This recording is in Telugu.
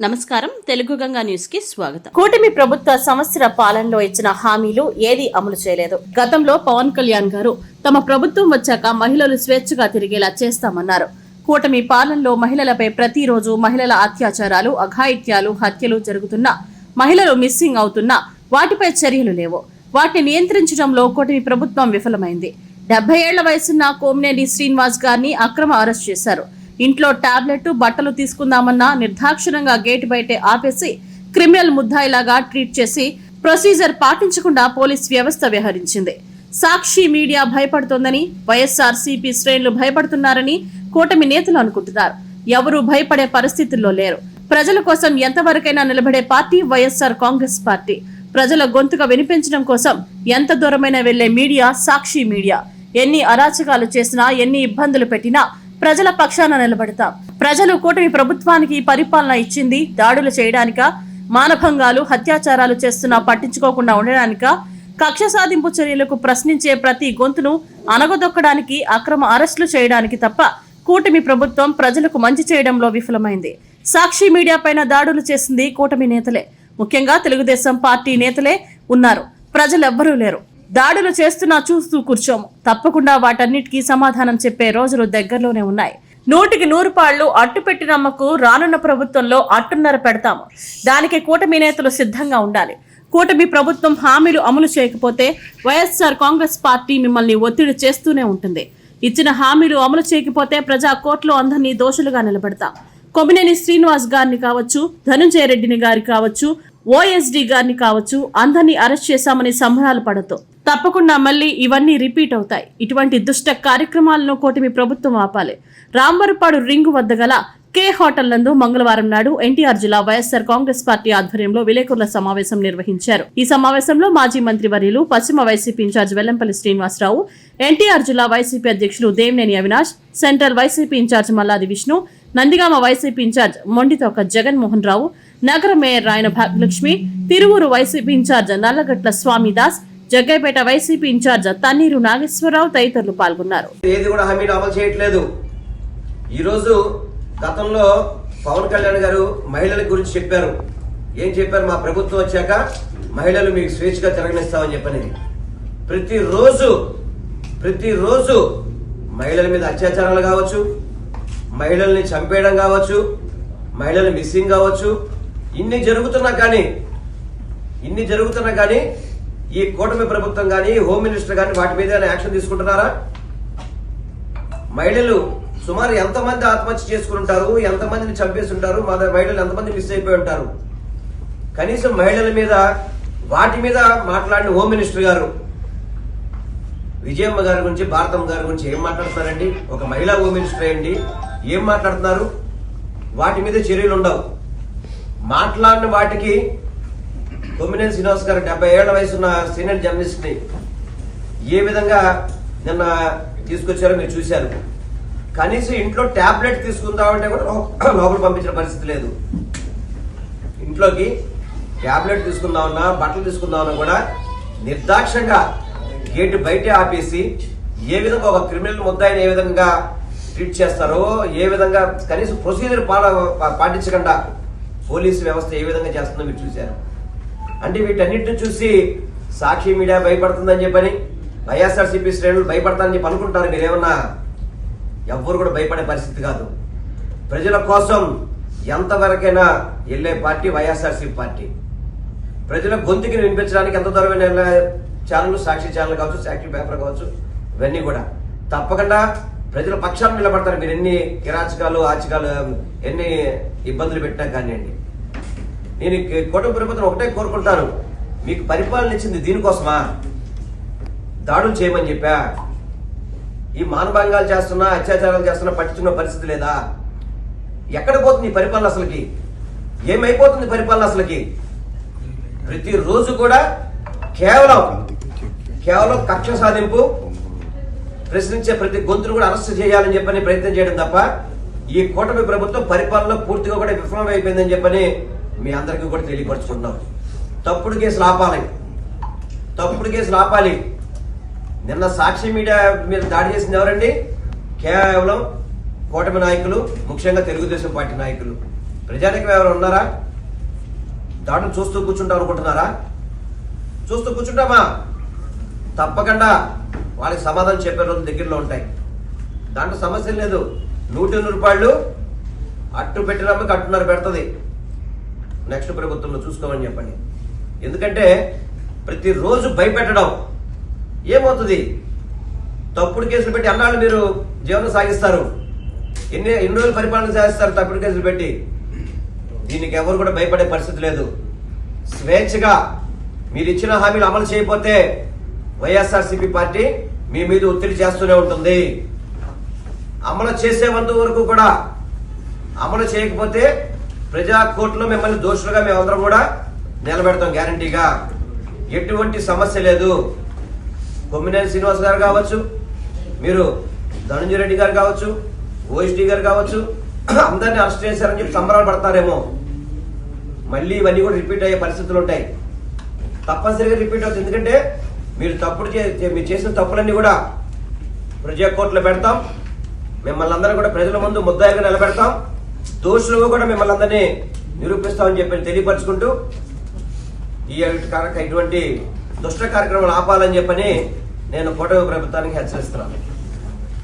నమస్కారం. తెలుగు గంగా న్యూస్కి స్వాగతం. కూటమి ప్రభుత్వ సంవత్సర పాలనలో ఇచ్చిన హామీలు ఏది అమలు చేయలేదు. గతంలో పవన్ కళ్యాణ్ గారు తమ ప్రభుత్వం వచ్చాక మహిళలు స్వేచ్ఛగా తిరిగేలా చేస్తామన్నారు. కూటమి పాలనలో మహిళలపై ప్రతిరోజు మహిళల అత్యాచారాలు అఘాయిత్యాలు హత్యలు జరుగుతున్నా మహిళలు మిస్సింగ్ అవుతున్నా వాటిపై చర్యలు లేవు. వాటిని నియంత్రించడంలో కూటమి ప్రభుత్వం విఫలమైంది. డెబ్బై ఏళ్ళ వయసున్న కోమినేని శ్రీనివాస్ గారిని అక్రమ అరెస్ట్ చేశారు. ఇంట్లో టాబ్లెట్ బట్టలు తీసుకుందామన్నా నిర్దాక్షిణంగా గేటు బయటే ఆపేసి క్రిమినల్ ముద్దాయిలాగా ట్రీట్ చేసి ప్రొసీజర్ పాటించకుండా పోలీస్ వ్యవస్థ వ్యవహరించింది. సాక్షి మీడియా భయపడుతోందని వైఎస్ఆర్ సిపి శ్రేణులు భయపడుతున్నారని కూటమి నేతలు అనుకుంటున్నారు. ఎవరూ భయపడే పరిస్థితుల్లో లేరు. ప్రజల కోసం ఎంతవరకైనా నిలబడే పార్టీ వైఎస్ఆర్ కాంగ్రెస్ పార్టీ. ప్రజల గొంతుగా వినిపించడం కోసం ఎంత దూరమైనా వెళ్ళే మీడియా సాక్షి మీడియా. ఎన్ని అరాచకాలు చేసినా ఎన్ని ఇబ్బందులు పెట్టినా ప్రజల పక్షాన నిలబడతాం. ప్రజలు కూటమి ప్రభుత్వానికి పరిపాలన ఇచ్చింది దాడులు చేయడానిక మానభంగాలు హత్యాచారాలు చేస్తున్నా పట్టించుకోకుండా ఉండడానిక కక్ష సాధింపు చర్యలకు ప్రశ్నించే ప్రతి గొంతును అనగదొక్కడానికి అక్రమ అరెస్టులు చేయడానికి తప్ప కూటమి ప్రభుత్వం ప్రజలకు మంచి చేయడంలో విఫలమైంది. సాక్షి మీడియా పైన దాడులు చేసింది కూటమి నేతలే. ముఖ్యంగా తెలుగుదేశం పార్టీ నేతలే ఉన్నారు. ప్రజలెవ్వరూ లేరు. దాడులు చేస్తున్నా చూస్తూ కూర్చోము. తప్పకుండా వాటన్నిటికీ సమాధానం చెప్పే రోజులు దగ్గరలోనే ఉన్నాయి. నూటికి నూరు పాళ్ళు అట్టుపెట్టినమ్మకు రానున్న ప్రభుత్వంలో అట్టున్నర పెడతాము. దానికి కూటమి నేతలు సిద్ధంగా ఉండాలి. కూటమి ప్రభుత్వం హామీలు అమలు చేయకపోతే వైఎస్ఆర్ కాంగ్రెస్ పార్టీ మిమ్మల్ని ఒత్తిడి చేస్తూనే ఉంటుంది. ఇచ్చిన హామీలు అమలు చేయకపోతే ప్రజా కోర్టులో అందరినీ దోషులుగా నిలబెడతాం. కొమ్మినేని శ్రీనివాస్ గారిని కావచ్చు ధనుంజయ రెడ్డిని గారి కావచ్చు ఓఎస్డి గారిని కావచ్చు అందరినీ అరెస్ట్ చేశామని సంబరాలు పడతాం. తప్పకుండా మళ్ళీ ఇవన్నీ రిపీట్ అవుతాయి. ఇటువంటి దుష్ట కార్యక్రమాలను కూటమి ప్రభుత్వం ఆపాలి. రాంబరపాడు రింగు వద్ద గల కే హోటల్ నందు మంగళవారం నాడు ఎన్టీఆర్ జిల్లా వైఎస్సార్ కాంగ్రెస్ పార్టీ ఆధ్వర్యంలో విలేకరుల సమావేశం నిర్వహించారు. ఈ సమావేశంలో మాజీ మంత్రి వర్యులు పశ్చిమ వైసీపీ ఇన్ఛార్జ్ వెల్లంపల్లి శ్రీనివాసరావు ఎన్టీఆర్ జిల్లా వైసీపీ అధ్యక్షులు Devineni Avinash central YCP incharge Malladi Vishnu Nandigama YCP incharge Mondithoka Jaganmohan Rao నగర mayor Rayana Bhagyalakshmi Tiruvuru YCP incharge Nallagatla Swamidas Jaggaiahpet YCP incharge Tanneeru Nageswara Rao తదితరులు పాల్గొన్నారు. ఏది కూడా హామీలు అమలు చేయట్లేదు. ఈరోజు గతంలో పవన్ కళ్యాణ్ గారు మహిళల గురించి చెప్పారు. ఏం చెప్పారు? మా ప్రభుత్వం వచ్చాక మహిళలు మీకు స్వేచ్ఛగా తిరగనిస్తామని చెప్పనిది ప్రతిరోజు ప్రతిరోజు మహిళల మీద అత్యాచారాలు కావచ్చు మహిళల్ని చంపేయడం కావచ్చు మహిళలు మిస్సింగ్ కావచ్చు ఇన్ని జరుగుతున్నా కానీ ఇన్ని జరుగుతున్నా కానీ ఈ కూటమి ప్రభుత్వం కానీ హోమ్ మినిస్టర్ కానీ వాటి మీద యాక్షన్ తీసుకుంటున్నారా? మహిళలు సుమారు ఎంతమంది ఆత్మహత్య చేసుకుని ఉంటారు ఎంతమందిని చంపేసి ఉంటారు మా మహిళలు ఎంతమంది మిస్ అయిపోయి ఉంటారు? కనీసం మహిళల మీద వాటి మీద మాట్లాడిన హోమ్ మినిస్టర్ గారు విజయమ్మ గారి గురించి భారతమ్మ గారి గురించి ఏం మాట్లాడుతున్నారండి? ఒక మహిళా హోమ్ మినిస్టర్ అయ్యండి ఏం మాట్లాడుతున్నారు? వాటి మీద చర్యలు ఉండవు. మాట్లాడిన వాటికి కొమ్మినేని శ్రీనివాస్ గారు డెబ్బై ఏళ్ళ వయసున్న సీనియర్ జర్నలిస్ట్ని ఏ విధంగా నిన్న తీసుకొచ్చారో మీరు చూశారు. కనీసం ఇంట్లో టాబ్లెట్ తీసుకుందామంటే కూడా లోపల పంపించిన పరిస్థితి లేదు. ఇంట్లోకి టాబ్లెట్ తీసుకుందామన్నా బట్టలు తీసుకుందామన్నా కూడా నిర్దాక్షంగా గేటు బయటే ఆపేసి ఏ విధంగా ఒక క్రిమినల్ ముద్దాయిని ఏ విధంగా ట్రీట్ చేస్తారో ఏ విధంగా కనీసం ప్రొసీజర్ పాల పాటించకుండా పోలీసు వ్యవస్థ ఏ విధంగా చేస్తుందో మీరు చూశారు. అంటే వీటన్నిటిని చూసి సాక్షి మీడియా భయపడుతుందని చెప్పని వైఎస్ఆర్సీపీ శ్రేణులు భయపడతారని చెప్పి అనుకుంటారు మీరేమన్నా? ఎవ్వరు కూడా భయపడే పరిస్థితి కాదు. ప్రజల కోసం ఎంతవరకైనా వెళ్ళే పార్టీ వైఎస్ఆర్సీపీ పార్టీ. ప్రజల గొంతుకి వినిపించడానికి ఎంత దూరమైన వెళ్ళే ఛానల్ సాక్షి ఛానల్ కావచ్చు సాక్షి పేపర్ కావచ్చు ఇవన్నీ కూడా. తప్పకుండా ప్రజల పక్షాన్ని నిలబడతారు. మీరు ఎన్ని కిరాచకాలు ఆచకాలు ఎన్ని ఇబ్బందులు పెట్టినా కానివ్వండి. నేను కూటమి ప్రభుత్వం ఒకటే కోరుకుంటాను. మీకు పరిపాలన ఇచ్చింది దీనికోసమా? దాడులు చేయమని చెప్పా. ఈ మానభంగాలు చేస్తున్నా అత్యాచారాలు చేస్తున్నా పట్టించుకున్న పరిస్థితి లేదా? ఎక్కడ పోతుంది పరిపాలన అసలుకి? ఏమైపోతుంది పరిపాలన అసలుకి? ప్రతిరోజు కూడా కేవలం కేవలం కక్ష సాధింపు ప్రశ్నించే ప్రతి గొంతును కూడా అరెస్ట్ చేయాలని చెప్పని ప్రయత్నం చేయడం తప్ప ఈ కూటమి ప్రభుత్వం పరిపాలన పూర్తిగా కూడా విఫలమైపోయిందని చెప్పని మీ అందరికీ కూడా తెలియపరుచుకుంటున్నాం. తప్పుడు కేసులు ఆపాలి. తప్పుడు కేసులు ఆపాలి. నిన్న సాక్షి మీడియా మీద దాడి చేసింది ఎవరండి? కేవలం కూటమి నాయకులు ముఖ్యంగా తెలుగుదేశం పార్టీ నాయకులు. ప్రజానికి ఎవరు ఉన్నారా? దాడిని చూస్తూ కూర్చుంటాం అనుకుంటున్నారా? చూస్తూ కూర్చుంటామా? తప్పకుండా వాళ్ళకి సమాధానం చెప్పే రోజులు దగ్గరలో ఉంటాయి. దాంట్లో సమస్య లేదు. నూటి రూపాయలు అట్టు పెట్టినమ్మకి అట్టున్నర పెడుతుంది. నెక్స్ట్ ప్రభుత్వంలో చూసుకోమని చెప్పండి. ఎందుకంటే ప్రతిరోజు భయపెట్టడం ఏమవుతుంది? తప్పుడు కేసులు పెట్టి అన్నాళ్ళు మీరు జీవనం సాగిస్తారు. ఎన్ని ఎన్ని రోజులు పరిపాలన సాగిస్తారు తప్పుడు కేసులు పెట్టి? దీనికి ఎవరు కూడా భయపడే పరిస్థితి లేదు. స్వేచ్ఛగా మీరు ఇచ్చిన హామీలు అమలు చేయకపోతే వైఎస్ఆర్సీపీ పార్టీ మీ మీద ఒత్తిడి చేస్తూనే ఉంటుంది. అమలు చేసేంత వరకు కూడా అమలు చేయకపోతే ప్రజా కోర్టులో మిమ్మల్ని దోషులుగా మేమందరం కూడా నిలబెడతాం గ్యారంటీగా ఎటువంటి సమస్య లేదు. కొమ్మినేని శ్రీనివాస్ గారు కావచ్చు మీరు ధనంజయ రెడ్డి గారు కావచ్చు ఓఎస్డి గారు కావచ్చు అందరినీ అరెస్ట్ చేశారని చెప్పి సంబరాలు పడతారేమో. మళ్ళీ ఇవన్నీ కూడా రిపీట్ అయ్యే పరిస్థితులు ఉంటాయి. తప్పనిసరిగా రిపీట్ అవుతుంది. ఎందుకంటే మీరు తప్పుడు చే- మీరు చేసిన తప్పులన్నీ కూడా ప్రజా కోర్టులో పెడతాం. మిమ్మల్ని అందరూ కూడా ప్రజల ముందు ముద్దాయిగా నిలబెడతాం. దోషులుగా కూడా మిమ్మల్ని అందరినీ నిరూపిస్తామని చెప్పి తెలియపరచుకుంటూ ఈ ఇటువంటి దుష్ట కార్యక్రమాలు ఆపాలని చెప్పని నేను కూటమి ప్రభుత్వానికి హెచ్చరిస్తున్నాను.